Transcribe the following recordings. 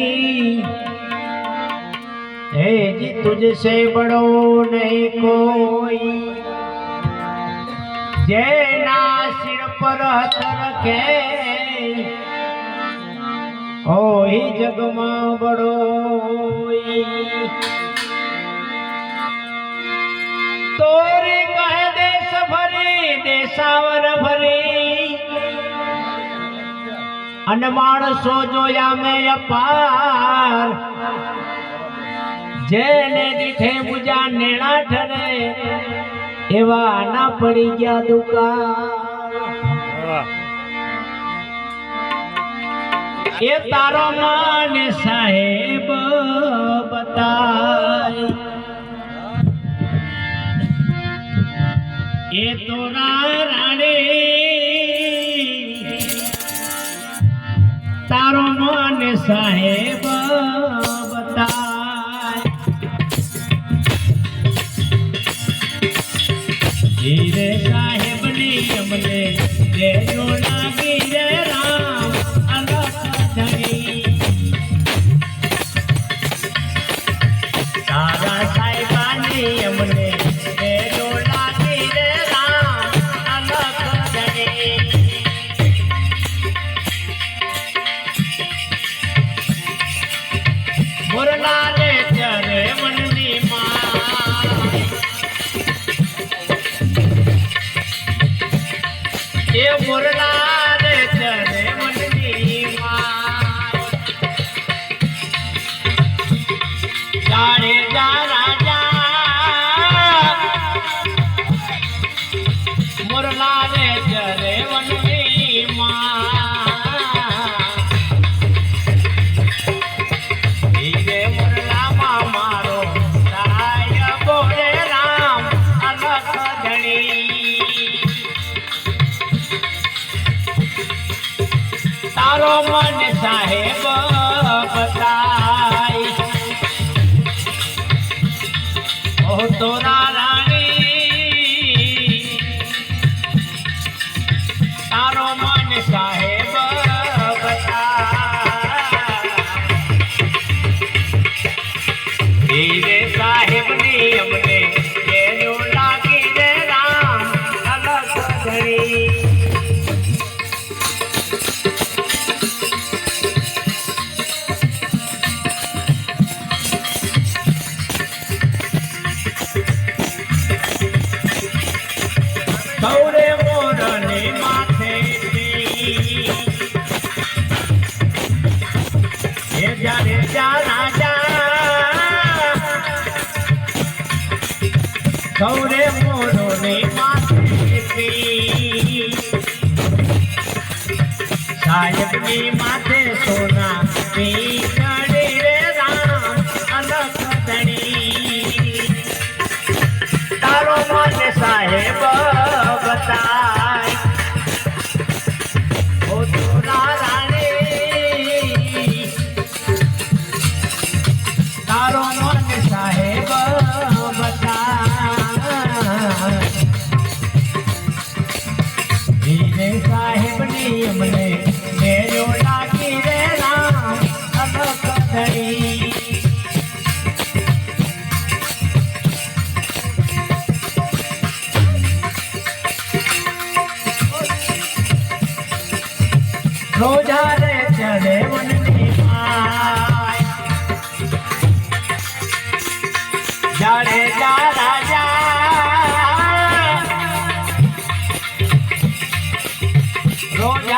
की तुझसे बड़ो नहीं कोई। जय ना सिर पर हथ रखे ओ ही जग माँ बड़ो तोरे कह दे सफरी दे देसावर અને માણસો જોયા મેં અપાર. જેને દીઠે બુજા નેણા ઠરે એવા ના પડી ગયા દુકાન. એ તારો માન સાહેબ બતાય. એ તો તારો માન સાહેબ બતાય. ધીરે સાહેબની અમને દેજો લાગી રે એ મુરલા તારો મન સાહેબ બતાય તો તોરા સૌરે મોરને માથે સાહેબની માથે રોજા રે ચડે મનની માય. જાડે જા રાજા. રોજા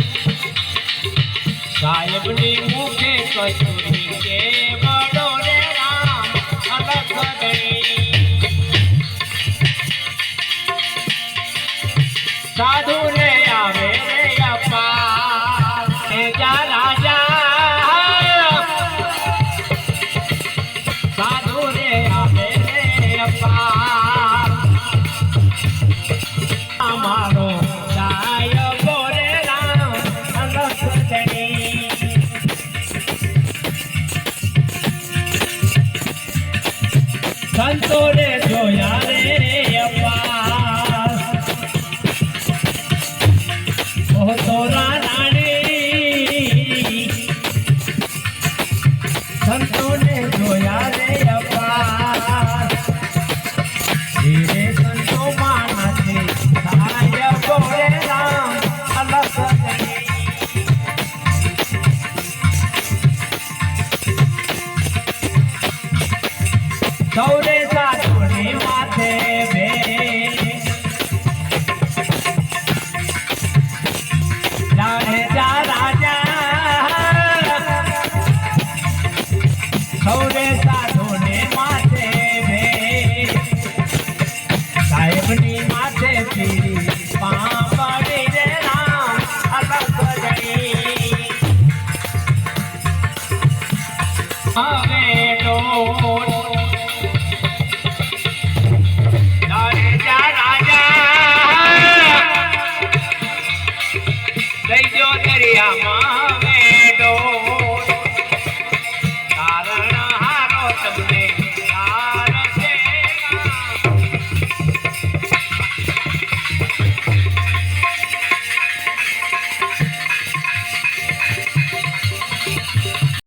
સાહેબની મુખે સાહેબની મુખે કચુરી કે બડો રે રામ અલગ ગઈ સાધુ ને આવે રે અપાર હે જા રાજા સાધુ રે આવે રે અપાર અમારો સંતોને જોયા રે અપાર ઓહ તોરા રાણી સંતોને જોયા રે અપાર ધીરે yeah.